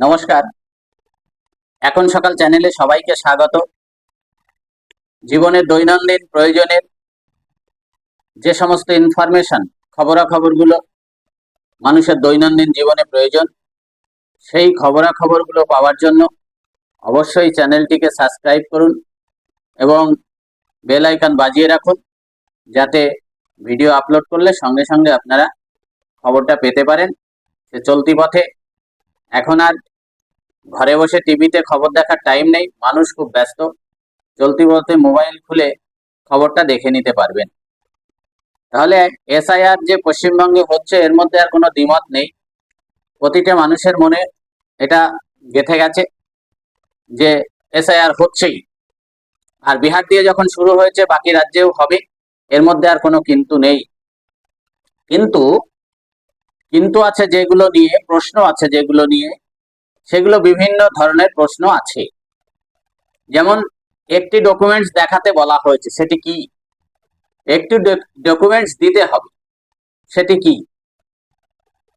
নমস্কার। এখন সকাল চ্যানেলে সবাইকে স্বাগত। জীবনের দৈনন্দিন প্রয়োজনের যে সমস্ত ইনফরমেশন খবরাখবরগুলো মানুষের দৈনন্দিন জীবনে প্রয়োজন, সেই খবরাখবরগুলো পাওয়ার জন্য অবশ্যই চ্যানেলটিকে সাবস্ক্রাইব করুন এবং বেল আইকন বাজিয়ে রাখুন, যাতে ভিডিও আপলোড করলে সঙ্গে সঙ্গে আপনারা খবরটা পেতে পারেন। যে চলতি পথে। এখন আর ঘরে বসে টিভিতে খবর দেখার টাইম নেই, মানুষ খুব ব্যস্ত। চলতি বলতে মোবাইল খুলে খবরটা দেখে নিতে পারবেন। তাহলে এসআইআর যে পশ্চিমবঙ্গে হচ্ছে, এর মধ্যে আর কোনো দ্বিমত নেই। প্রতিটা মানুষের মনে এটা গেঁথে গেছে যে এসআইআর হচ্ছেই। আর বিহার দিয়ে যখন শুরু হয়েছে, বাকি রাজ্যেও হবে, এর মধ্যে আর কোনো কিন্তু নেই। কিন্তু কিন্তু আছে যেগুলো নিয়ে, প্রশ্ন আছে যেগুলো নিয়ে সেগুলো বিভিন্ন ধরনের প্রশ্ন আছে। যেমন, একটি ডকুমেন্টস দেখাতে বলা হয়েছে, সেটি কি? একটি ডকুমেন্টস দিতে হবে, সেটি কি?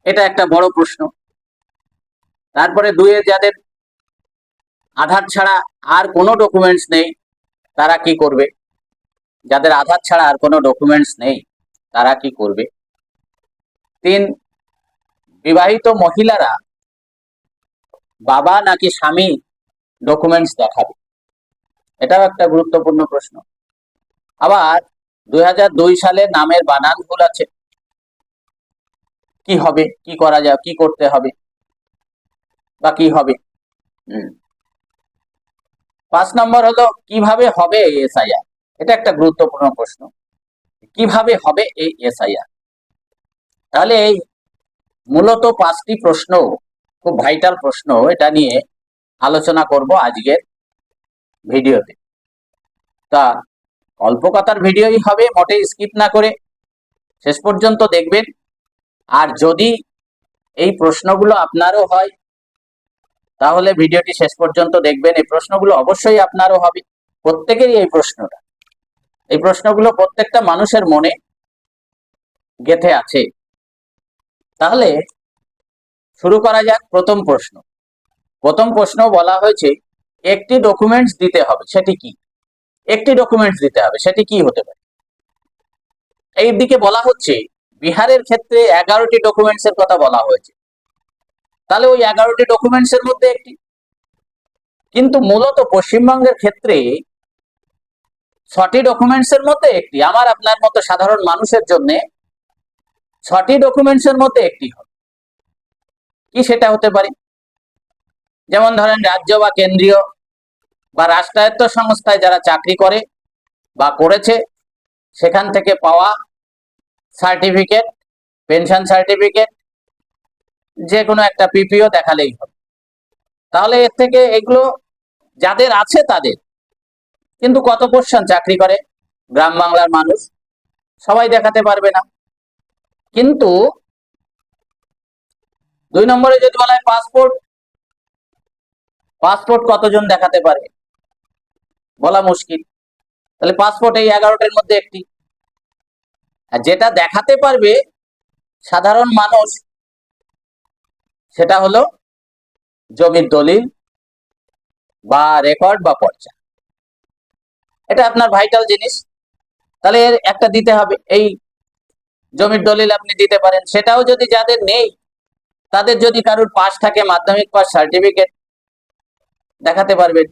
এটা একটা বড় প্রশ্ন। তারপরে দুয়ে যাদের আধার ছাড়া আর কোনো ডকুমেন্টস নেই, তারা কি করবে? যাদের আধার ছাড়া আর কোনো ডকুমেন্টস নেই, তারা কি করবে? তিন, বিবাহিত মহিলারা বাবা নাকি স্বামী? ডকুমেন্টস দেখাবে। এটাও একটা গুরুত্বপূর্ণ প্রশ্ন। আবার দুই হাজার দুই সালে নামের বানান ভুল আছে। কি হবে? কি করা যায়? কি করতে হবে? বা কি হবে? পাঁচ নম্বর হলো, কীভাবে হবে এই এসআইআর? এটা একটা গুরুত্বপূর্ণ প্রশ্ন। কীভাবে হবে এই এসআইআর? তাহলে এই মূলত পাঁচটি প্রশ্ন খুব ভাইটাল প্রশ্ন এটা নিয়ে আলোচনা করব আজকের ভিডিওতে। তা অল্প কথার ভিডিওই হবে মোটে স্কিপ না করে শেষ পর্যন্ত দেখবেন। আর যদি এই প্রশ্নগুলো আপনারও হয়, তাহলে ভিডিওটি শেষ পর্যন্ত দেখবেন। এই প্রশ্নগুলো অবশ্যই আপনারও হবে, প্রত্যেকেরই এই প্রশ্নটা। এই প্রশ্নগুলো প্রত্যেকটা মানুষের মনে গেথে আছে। তাহলে শুরু করা যাক প্রথম প্রশ্ন। প্রথম প্রশ্ন বলা হয়েছে, একটি ডকুমেন্টস দিতে হবে, সেটি কি? একটি ডকুমেন্টস দিতে হবে, সেটি কি হতে পারে? এই দিকে বলা হচ্ছে, বিহারের ক্ষেত্রে এগারোটি ডকুমেন্টস এর কথা বলা হয়েছে। তাহলে ওই এগারোটি ডকুমেন্টস এর মধ্যে একটি। কিন্তু মূলত পশ্চিমবঙ্গের ক্ষেত্রে ছটি ডকুমেন্টস এর মধ্যে একটি। আমার আপনার মতো সাধারণ মানুষের জন্য ছটি ডকুমেন্টস এর মধ্যে একটি হবে। কি সেটা হতে পারে? যেমন ধরেন রাজ্য বা কেন্দ্রীয় বা রাষ্ট্রায়ত্ত সংস্থায় যারা চাকরি করে বা করেছে, সেখান থেকে পাওয়া সার্টিফিকেট পেনশন সার্টিফিকেট যে কোনো একটা পিপিও দেখালেই হবে। তাহলে এর থেকে এগুলো যাদের আছে তাদের। কিন্তু কত পোর্শন চাকরি করে? গ্রাম বাংলার মানুষ। সবাই দেখাতে পারবে না। কিন্তু দুই নম্বরে যদি বলা হয় পাসপোর্ট পাসপোর্ট কতজন দেখাতে পারে? বলা মুশকিল। তাহলে পাসপোর্ট এই এগারোটার মধ্যে একটি। আর যেটা দেখাতে পারবে সাধারণ মানুষ, সেটা হলো জমির দলিল বা রেকর্ড বা পর্চা। এটা আপনার ভাইটাল জিনিস। তাহলে এর একটা দিতে হবে। এই জমির দলিল আপনি দিতে পারেন। সেটাও যদি যাদের নেই তাদের যদি কারোর পাস থাকে মাধ্যমিক পাস সার্টিফিকেট দেখাতে পারবেন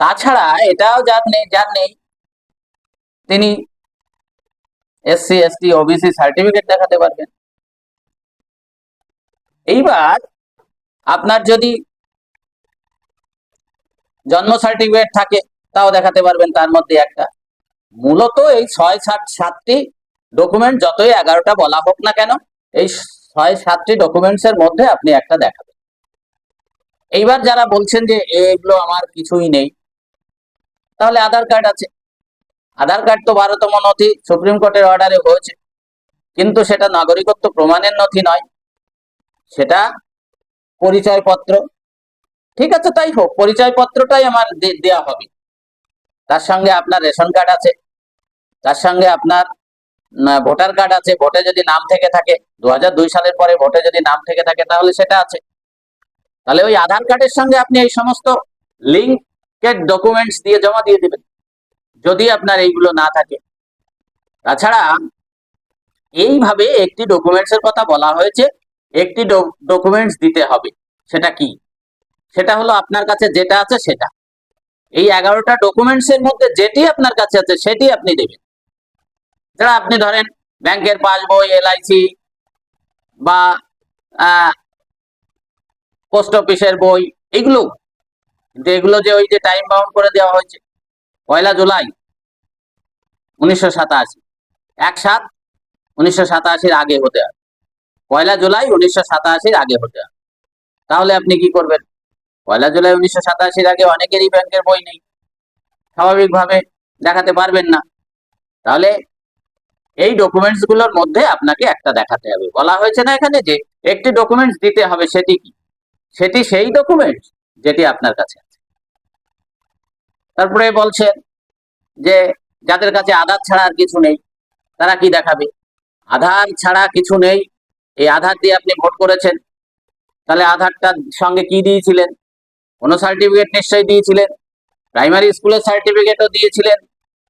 তাছাড়া এটাও যার নেই যার নেই। তিনি এসসি এসটি ওবিসি সার্টিফিকেট দেখাতে পারবেন। এইবার আপনার যদি জন্ম সার্টিফিকেট থাকে, তাও দেখাতে পারবেন তার মধ্যে একটা। মূলত এই ছয় সাত সাতটি ডকুমেন্ট যতই এগারোটা বলা হোক না কেন, এই ছয়, সাতটি ডকুমেন্টস এর মধ্যে আপনি একটা দেখাবেন। এইবার যারা বলছেন যে এগুলো আমার কিছুই নেই, তাহলে আধার কার্ড আছে। আধার কার্ড তো বারোতম নথি, সুপ্রিম কোর্টের অর্ডারে হয়েছে। কিন্তু সেটা নাগরিকত্ব প্রমাণের নথি নয়। সেটা পরিচয়পত্র। ঠিক আছে, তাই হোক, পরিচয়পত্রটাই আমার দেওয়া হবে। তার সঙ্গে আপনার রেশন কার্ড আছে। তার সঙ্গে আপনার ভোটার কার্ড আছে, ভোটে যদি নাম থেকে থাকে দু হাজার দুই সালের পরে ভোটে যদি নাম থেকে থাকে, তাহলে সেটা আছে। তাহলে ওই আধার কার্ডের সঙ্গে আপনি এই সমস্ত লিঙ্কের ডকুমেন্টস দিয়ে জমা দিয়ে দেবেন, যদি আপনার এইগুলো না থাকে। তাছাড়া এইভাবে একটি ডকুমেন্টস এর কথা বলা হয়েছে, একটি ডকুমেন্টস দিতে হবে, সেটা কি? সেটা হলো আপনার কাছে যেটা আছে সেটা। এই এগারোটা ডকুমেন্টস এর মধ্যে যেটি আপনার কাছে আছে, সেটি আপনি দেবেন। যারা আপনি ধরেন ব্যাংকের পাসবই এলআইসি বা পোস্ট অফিসের বই, এগুলো। কিন্তু এগুলো যে ওই যে টাইম বাউন্ড করে দেওয়া হয়েছে, পয়লা জুলাই উনিশশো সাতাশি। এক সাত উনিশশো সাতাশির আগে হতে হবে। পয়লা জুলাই উনিশশো সাতাশির আগে হতে হবে। তাহলে আপনি কি করবেন? পয়লা জুলাই উনিশশো সাতাশির আগে অনেকেরই ব্যাংকের বই নেই। স্বাভাবিকভাবে দেখাতে পারবেন না। তাহলে এই ডকুমেন্টসগুলোর মধ্যে আপনাকে একটা দেখাতে হবে। বলা হয়েছে না এখানে যে একটি ডকুমেন্টস দিতে হবে, সেটি কি? সেটি সেই ডকুমেন্টস যেটি আপনার কাছে আছে। তারপরে বলছেন যে যাদের কাছে আধার ছাড়া আর কিছু নেই, তারা কি দেখাবে? আধার ছাড়া কিছু নেই। এই আধার দিয়ে আপনি ভোট করেছেন। তাহলে আধারটার সঙ্গে কি দিয়েছিলেন? কোনো সার্টিফিকেট নিশ্চয়ই দিয়েছিলেন। প্রাইমারি স্কুলের সার্টিফিকেটও দিয়েছিলেন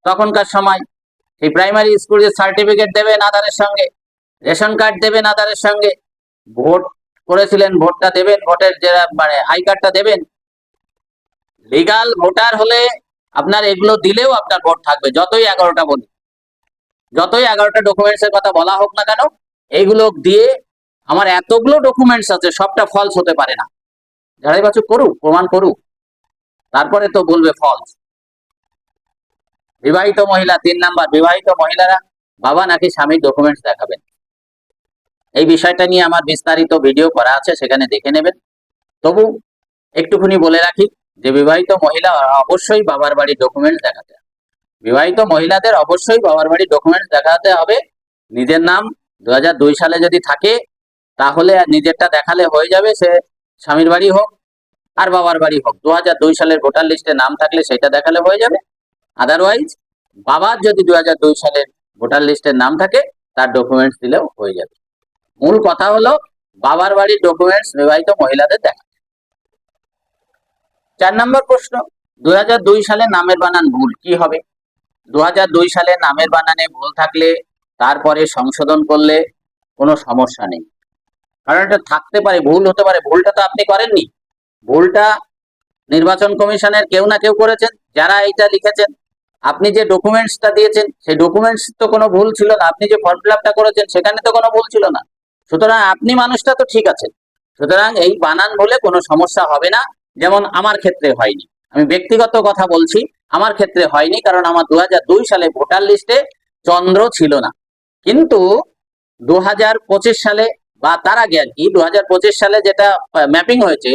তখনকার সময়। এই প্রাইমারি স্কুলের সার্টিফিকেট দেবেন আধারের সঙ্গে, রেশন কার্ড দেবেন আধারের সঙ্গে, ভোট করেছিলেন, ভোটটা দেবেন, ভোটের যে মানে আই কার্ডটা দেবেন লিগাল ভোটার হলে আপনার এগুলো দিলেও আপনার ভোট থাকবে, যতই এগারোটা বলি যতই এগারোটা ডকুমেন্টস এর কথা বলা হোক না কেন, এইগুলো দিয়ে আমার এতগুলো ডকুমেন্টস আছে, সবটা ফলস হতে পারে না। ঝাড়াই বাছুক করুক, প্রমাণ করুক। তারপরে তো বলবে ফলস বিবাহিত মহিলা, তিন নাম্বার, বিবাহিত মহিলারা বাবা নাকি স্বামীর ডকুমেন্টস দেখাবেন। এই বিষয়টা নিয়ে আমার বিস্তারিত ভিডিও করা আছে, সেখানে দেখে নেবেন। তবু একটুখানি বলে রাখি যে বিবাহিত মহিলা অবশ্যই বাবার বাড়ির ডকুমেন্টস দেখাতে বিবাহিত মহিলাদের অবশ্যই বাবার বাড়ির ডকুমেন্টস দেখাতে হবে। নিজের নাম দু হাজার দুই সালে যদি থাকে, তাহলে নিজেরটা দেখালে হয়ে যাবে সে স্বামীর বাড়ি হোক আর বাবার বাড়ি হোক। দু হাজার দুই সালের ভোটার লিস্টে নাম থাকলে সেটা দেখালে হয়ে যাবে। আদারওয়াইজ বাবার যদি দুই হাজার দুই সালের ভোটার লিস্টের নাম থাকে, তার ডকুমেন্টস দিলেও হয়ে যাবে। মূল কথা হলো, বাবার বাড়ির ডকুমেন্টস বিবাহিত মহিলাদের দেখা। চার নম্বর প্রশ্ন দু হাজার দুই সালে নামের বানান ভুল কি হবে? দু হাজার দুই সালে নামের বানানে ভুল থাকলে, তারপরে সংশোধন করলে কোনো সমস্যা নেই। কারণ এটা থাকতে পারে, ভুল হতে পারে, ভুলটা তো আপনি করেননি। ভুলটা নির্বাচন কমিশনের কেউ না কেউ করেছেন, যারা এইটা লিখেছেন আপনি যে ডকুমেন্টসটা দিয়েছেন, সেই ডকুমেন্টস তো কোনো ভুল ছিল না। আপনি যে ফর্ম ফিল করেছেন, সেখানে তো কোনো ভুল ছিল না। সুতরাং আপনি মানুষটা তো ঠিক আছেন। সুতরাং এই বানান বলে কোনো সমস্যা হবে না। যেমন আমার ক্ষেত্রে হয়নি। আমি ব্যক্তিগত কথা বলছি, আমার ক্ষেত্রে হয়নি, কারণ আমার দু হাজার দুই সালে ভোটার লিস্টে চন্দ্র ছিল না। কিন্তু দু হাজার পঁচিশ সালে বা তার আগে আর কি দু হাজার পঁচিশ সালে যেটা ম্যাপিং হয়েছে,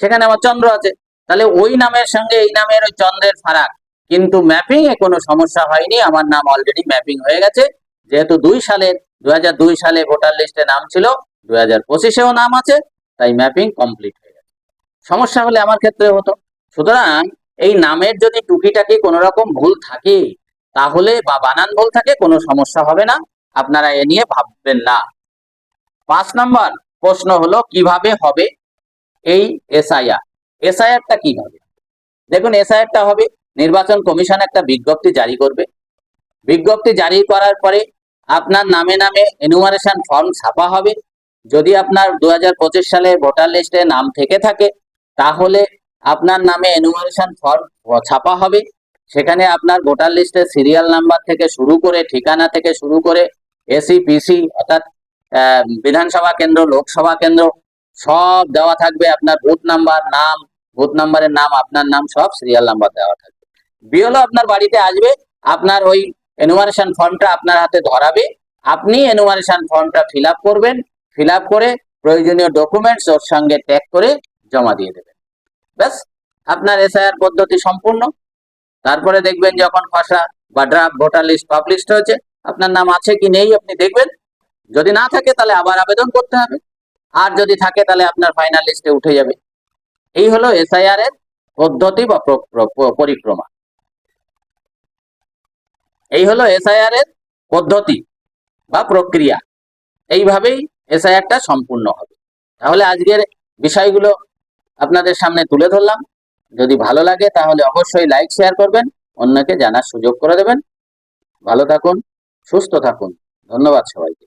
সেখানে আমার চন্দ্র আছে। তাহলে ওই নামের সঙ্গে এই নামের ওই চন্দ্রের ফারাক কিন্তু ম্যাপিং এ কোনো সমস্যা হয়নি। আমার নাম অলরেডি ম্যাপিং হয়ে গেছে। যেহেতু দুই সালের দু হাজার দুই সালে ভোটার লিস্টে নাম ছিল দু হাজার পঁচিশেও নাম আছে, তাই ম্যাপিং কমপ্লিট হয়ে গেছে। সমস্যা হলে আমার ক্ষেত্রে হতো। সুতরাং এই নামের যদি টুকিটাকি কোনো রকম ভুল থাকে, তাহলে বা বানান ভুল থাকে, কোনো সমস্যা হবে না। আপনারা এ নিয়ে ভাববেন না। পাঁচ নাম্বার প্রশ্ন হলো, কীভাবে হবে এই এসআইআর এসআইআরটা কীভাবে? দেখুন এসআইআরটা হবে নির্বাচন কমিশন একটা বিজ্ঞপ্তি জারি করবে। বিজ্ঞপ্তি জারি করার পরে আপনার নামে নামে এনুমারেশন ফর্ম ছাপা হবে। যদি আপনার দু হাজার পঁচিশ সালে ভোটার লিস্টে নাম থেকে থাকে, তাহলে আপনার নামে এনুমারেশন ফর্ম ছাপা হবে। সেখানে আপনার ভোটার লিস্টের সিরিয়াল নাম্বার থেকে শুরু করে, ঠিকানা থেকে শুরু করে এসি পিসি অর্থাৎ বিধানসভা কেন্দ্র, লোকসভা কেন্দ্র, সব দেওয়া থাকবে। আপনার বুথ নাম্বার নাম বুথ নাম্বারের নাম, আপনার নাম সব সিরিয়াল নাম্বার দেওয়া থাকবে। বিএলও আপনার বাড়িতে আসবে, আপনার ওই এনুমারেশন ফর্মটা আপনার হাতে ধরাবে, আপনি এনুমারেশন ফর্মটা ফিল করবেন ফিল করে প্রয়োজনীয় ডকুমেন্টস ওর সঙ্গে ট্যাগ করে জমা দিয়ে দেবেন। ব্যাস, আপনার এসআইআর পদ্ধতি সম্পূর্ণ। তারপরে দেখবেন যখন খসড়া বা ড্রাফট ভোটার লিস্ট পাবলিশড হয়েছে, আপনার নাম আছে কি নেই আপনি দেখবেন। যদি না থাকে তাহলে আবার আবেদন করতে হবে। আর যদি থাকে তাহলে আপনার ফাইনাল লিস্টে উঠে যাবে। এই হলো এসআইআর এর পদ্ধতি বা পরিক্রমা। এই হলো এসআইআর এর পদ্ধতি বা প্রক্রিয়া। এইভাবেই এসআইআরটা সম্পূর্ণ হবে। তাহলে আজকের বিষয়গুলো আপনাদের সামনে তুলে ধরলাম। যদি ভালো লাগে তাহলে অবশ্যই লাইক শেয়ার করবেন, অন্যকে জানার সুযোগ করে দেবেন। ভালো থাকুন, সুস্থ থাকুন। ধন্যবাদ সবাইকে।